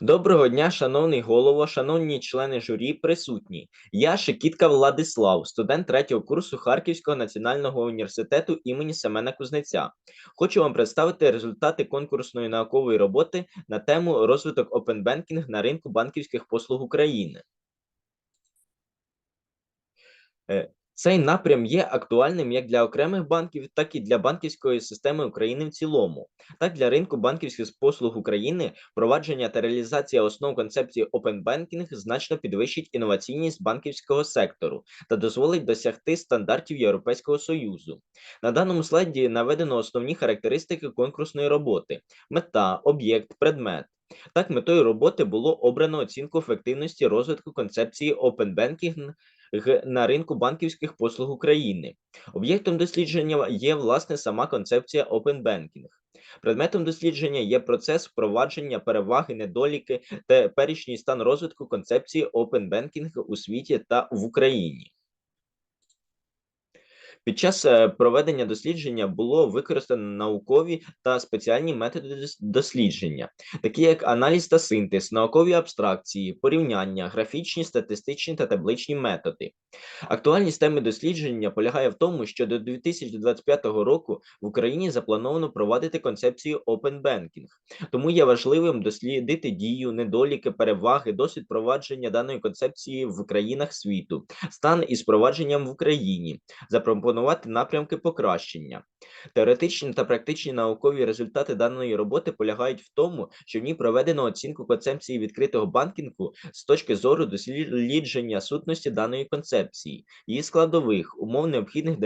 Доброго дня, шановний голово, шановні члени журі, присутні. Я Шекітка Владислав, студент третього курсу Харківського національного університету імені Семена Кузнеця. Хочу вам представити результати конкурсної наукової роботи на тему розвиток опенбенкінг на ринку банківських послуг України. Цей напрям є актуальним як для окремих банків, так і для банківської системи України в цілому. Так, для ринку банківських послуг України впровадження та реалізація основ концепції Open Banking значно підвищить інноваційність банківського сектору та дозволить досягти стандартів Європейського союзу. На даному слайді наведено основні характеристики конкурсної роботи: мета, об'єкт, предмет. Так, метою роботи було обрано оцінку ефективності розвитку концепції Open Banking на ринку банківських послуг України. Об'єктом дослідження є власне сама концепція Open Banking. Предметом дослідження є процес впровадження переваги, недоліки теперішній стан розвитку концепції Open Banking у світі та в Україні. Під час е, проведення дослідження було використано наукові та спеціальні методи дослідження, такі як аналіз та синтез, наукові абстракції, порівняння, графічні, статистичні та табличні методи. Актуальність теми дослідження полягає в тому, що до 2025 року в Україні заплановано провадити концепцію Open Banking. Тому є важливим дослідити дію, недоліки, переваги, досвід провадження даної концепції в країнах світу, стан із провадженням в Україні, запропонувати напрямки покращення. Теоретичні та практичні наукові результати даної роботи полягають в тому, що в ній проведено оцінку концепції відкритого банкінгу з точки зору дослідження сутності даної концепції, її складових, умов необхідних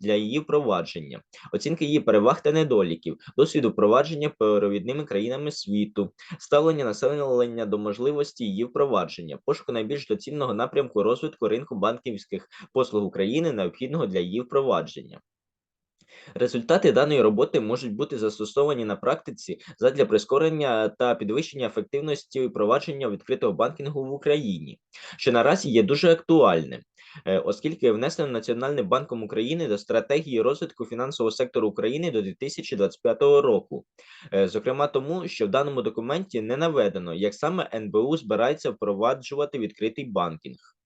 для її впровадження, оцінки її переваг та недоліків, досвіду впровадження провідними країнами світу, ставлення населення до можливості її впровадження, пошуку найбільш доцільного напрямку розвитку ринку банківських послуг України, необхідного для її впровадження. Результати даної роботи можуть бути застосовані на практиці задля прискорення та підвищення ефективності впровадження відкритого банкінгу в Україні, що наразі є дуже актуальним. е, Оскільки внесено Національним банком України до стратегії розвитку фінансового сектору України до 2025 року, Е, зокрема тому, що в даному документі не наведено, як саме НБУ збирається впроваджувати відкритий банкінг.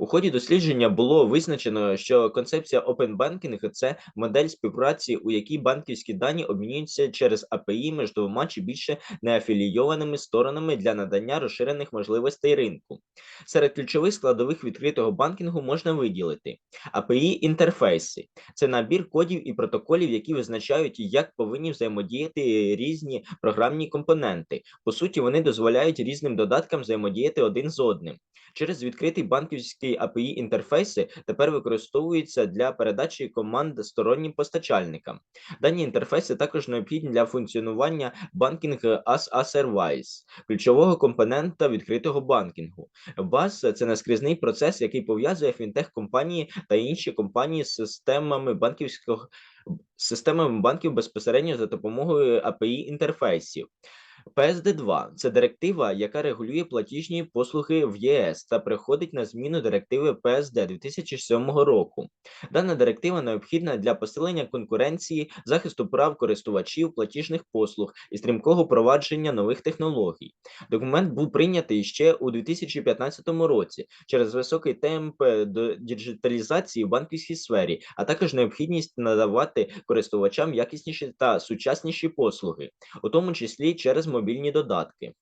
У ході дослідження було визначено, що концепція Open Banking – це модель співпраці, у якій банківські дані обмінюються через API між двома чи більше неафілійованими сторонами для надання розширених можливостей ринку. Серед ключових складових відкритого банкінгу можна виділити API інтерфейси. Це набір кодів і протоколів, які визначають, як повинні взаємодіяти різні програмні компоненти. По суті, вони дозволяють різним додаткам взаємодіяти один з одним. Через відкритий банківський API інтерфейси тепер використовуються для передачі команд стороннім постачальникам. Дані інтерфейси також необхідні для функціонування банкінг as a Service, ключового компонента відкритого банкінгу. BAS – це наскрізний процес, який пов'язує фінтех-компанії та інші компанії з системами банківського системами банків безпосередньо за допомогою API інтерфейсів. PSD2 – це директива, яка регулює платіжні послуги в ЄС та приходить на зміну директиви PSD 2007 року. Дана директива необхідна для посилення конкуренції, захисту прав користувачів платіжних послуг і стрімкого провадження нових технологій. Документ був прийнятий ще у 2015 році через високий темп діджиталізації в банківській сфері, а також необхідність надавати користувачам якісніші та сучасніші послуги, у тому числі через мобільні додатки.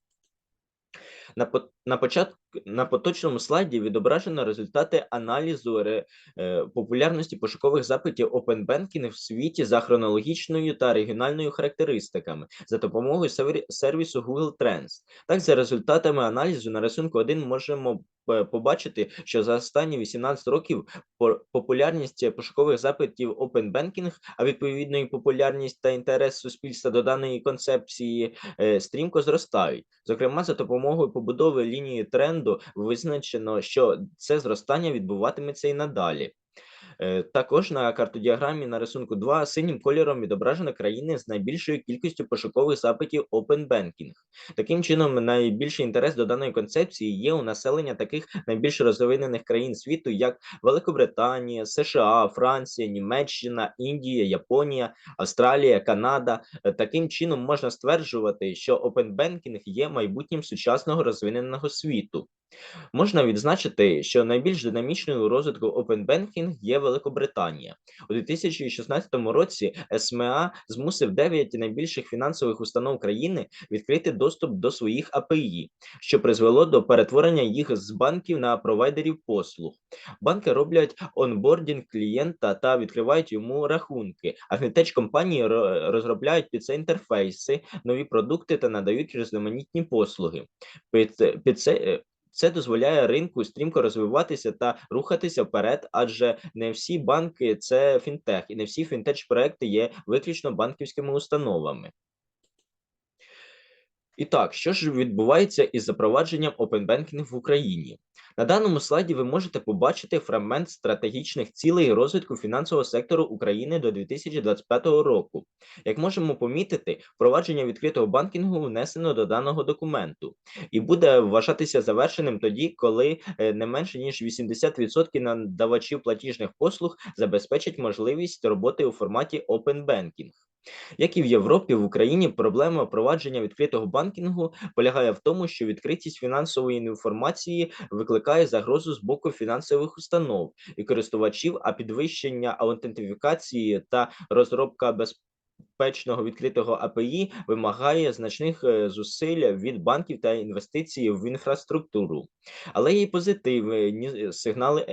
На, на початку на поточному слайді відображено результати аналізу ре, е, популярності пошукових запитів Open Banking в світі за хронологічною та регіональною характеристиками за допомогою сервісу Google Trends. Так, за результатами аналізу на рисунку 1 можемо побачити, що за останні 18 років по- популярність пошукових запитів Open Banking, а відповідно і популярність та інтерес суспільства до даної концепції е, стрімко зростають. Зокрема, за допомогою побудови лінії тренду визначено, що це зростання відбуватиметься і надалі. Е, Також на картодіаграмі на рисунку 2 синім кольором відображено країни з найбільшою кількістю пошукових запитів Open Banking. Таким чином, найбільший інтерес до даної концепції є у населення таких найбільш розвинених країн світу, як Великобританія, США, Франція, Німеччина, Індія, Японія, Австралія, Канада. Е, Таким чином можна стверджувати, що Open Banking є майбутнім сучасного розвиненого світу. Можна відзначити, що найбільш динамічною у розвитку Open Banking є Великобританія. У 2016 році СМА змусив 9 найбільших фінансових установ країни відкрити доступ до своїх API, що призвело до перетворення їх з банків на провайдерів послуг. Банки роблять онбордінг клієнта та відкривають йому рахунки, а фінтеч компанії розробляють під це інтерфейси, нові продукти та надають різноманітні послуги. Під, під це це дозволяє ринку стрімко розвиватися та рухатися вперед, адже не всі банки це фінтех, і не всі фінтеч-проекти є виключно банківськими установами. І так, що ж відбувається із запровадженням Open Banking в Україні? На даному слайді ви можете побачити фрагмент стратегічних цілей розвитку фінансового сектору України до 2025 року. Як можемо помітити, впровадження відкритого банкінгу внесено до даного документу і буде вважатися завершеним тоді, коли е, не менше ніж 80% надавачів платіжних послуг забезпечать можливість роботи у форматі Open Banking. Як і в Європі, в Україні проблема впровадження відкритого банкінгу полягає в тому, що відкритість фінансової інформації викликає загрозу з боку фінансових установ і користувачів, а підвищення аутентифікації та розробка безпечного відкритого API вимагає значних е, зусиль від банків та інвестицій в інфраструктуру. Але є й позитивні сигнали.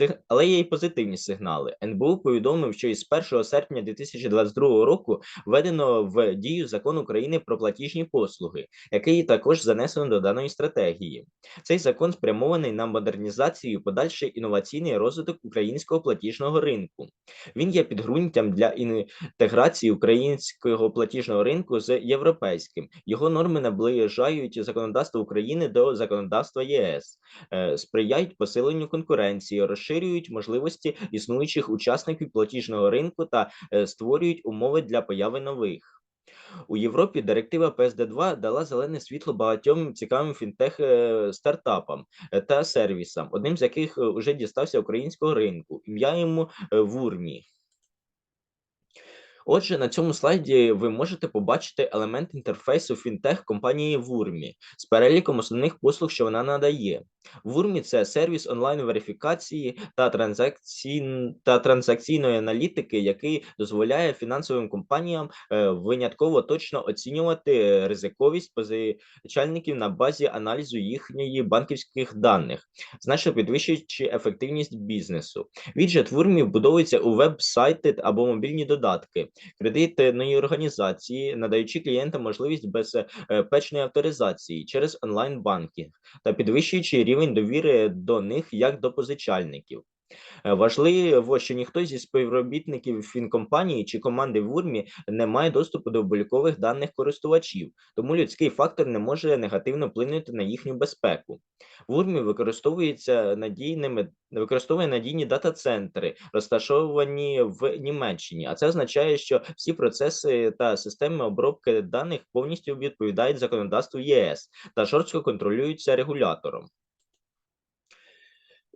е, Але є й позитивні сигнали. НБУ повідомив, що із 1 серпня 2022 року введено в дію закон України про платіжні послуги, який також занесено до даної стратегії. Цей закон спрямований на модернізацію подальший інноваційний розвиток українського платіжного ринку. Він є підґрунтям для інтеграції українського платіжного ринку з європейським. Його норми наближають законодавство України до законодавства ЄС, е, сприяють посиленню конкуренції, розширюють можливості існуючих учасників платіжного ринку та е, створюють умови для появи нових. У Європі директива PSD2 дала зелене світло багатьом цікавим фінтех е, стартапам та сервісам, одним з яких вже дістався українського ринку. Ім'я йому Вурмі. Отже, на цьому слайді ви можете побачити елемент інтерфейсу фінтех компанії Вурмі з переліком основних послуг, що вона надає. Вурмі це сервіс онлайн верифікації та транзакцій... та транзакційної аналітики, який дозволяє фінансовим компаніям е, винятково точно оцінювати ризиковість позичальників на базі аналізу їхньої банківських даних, значно підвищуючи ефективність бізнесу. Віджит Вурмі вбудовується у веб-сайти або мобільні додатки кредитної організації, надаючи клієнтам можливість безпечної авторизації через онлайн-банкінг та підвищуючи рівень довіри до них як до позичальників. Е, Важливо, що ніхто зі співробітників фінкомпанії чи команди в УРМі не має доступу до облікових даних користувачів, тому людський фактор не може негативно вплинути на їхню безпеку. В УРМі використовується надійними використовує надійні дата-центри, розташовані в Німеччині. А це означає, що всі процеси та системи обробки даних повністю відповідають законодавству ЄС та жорстко контролюються регулятором.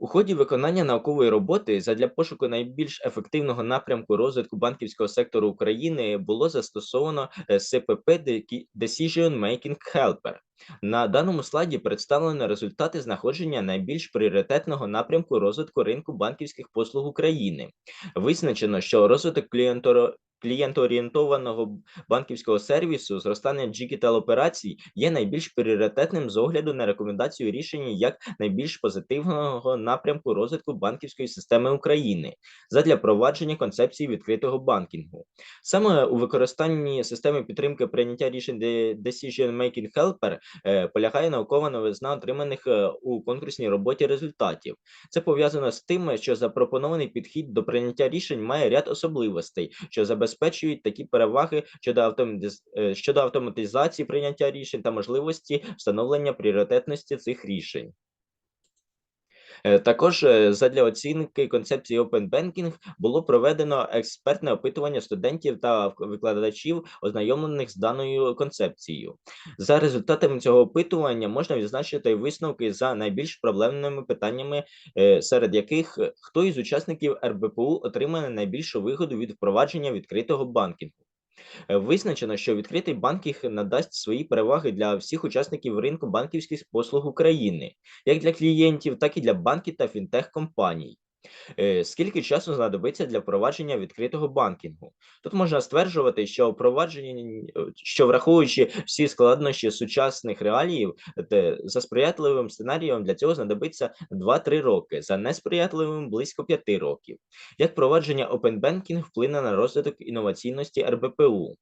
У ході виконання наукової роботи задля пошуку найбільш ефективного напрямку розвитку банківського сектору України було застосовано е, СПП Decision Making Helper. На даному слайді представлено результати знаходження найбільш пріоритетного напрямку розвитку ринку банківських послуг України. Визначено, що розвиток клієнторо клієнтоорієнтованого банківського сервісу, зростання діджитал операцій є найбільш пріоритетним з огляду на рекомендацію рішення як найбільш позитивного напрямку розвитку банківської системи України задля провадження концепції відкритого банкінгу. Саме у використанні системи підтримки прийняття рішень Decision Making Helper е, полягає наукова новизна отриманих е, у конкурсній роботі результатів. Це пов'язано з тим, що запропонований підхід до прийняття рішень має ряд особливостей, що забезпечують такі переваги щодо, автоматиз... е, щодо автоматизації прийняття рішень та можливості встановлення пріоритетності цих рішень. Е, Також е, задля оцінки концепції Open Banking було проведено експертне опитування студентів та викладачів, ознайомлених з даною концепцією. За результатами цього опитування можна відзначити висновки за найбільш проблемними питаннями, е, серед яких хто із учасників РБПУ отримає найбільшу вигоду від впровадження відкритого банкінгу. Е, Визначено, що відкритий банкінг надасть свої переваги для всіх учасників ринку банківських послуг України, як для клієнтів, так і для банків та фінтех-компаній. Е, Скільки часу знадобиться для впровадження відкритого банкінгу? Тут можна стверджувати, що впровадження, е, що враховуючи всі складнощі сучасних реаліїв, за сприятливим сценарієм для цього знадобиться 2-3 роки, за несприятливим близько 5 років. Як впровадження Open Banking вплине на розвиток інноваційності РБПУ?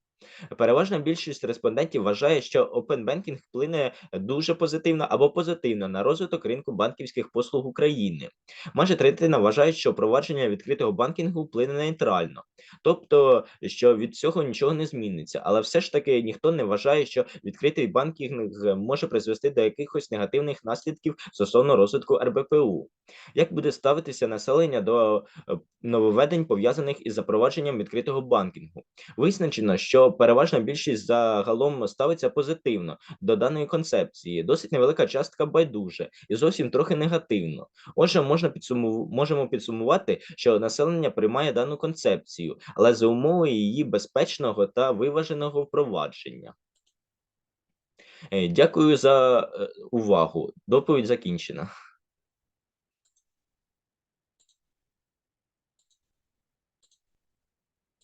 Переважна більшість респондентів вважає, що Open Banking вплине дуже позитивно або позитивно на розвиток ринку банківських послуг України. Майже третина вважають, що впровадження відкритого банкінгу вплине нейтрально, тобто, що від цього нічого не зміниться. Але все ж таки ніхто не вважає, що відкритий банкінг може призвести до якихось негативних наслідків стосовно розвитку РБПУ. Як буде ставитися населення до е, нововведень, пов'язаних із запровадженням відкритого банкінгу? Визначено, що переважна більшість загалом ставиться позитивно до даної концепції, досить невелика частка байдуже і зовсім трохи негативно. Отже, можна підсуму... можемо підсумувати, що населення приймає дану концепцію, але за умови її безпечного та виваженого впровадження. Е, Дякую за е, увагу. Доповідь закінчена.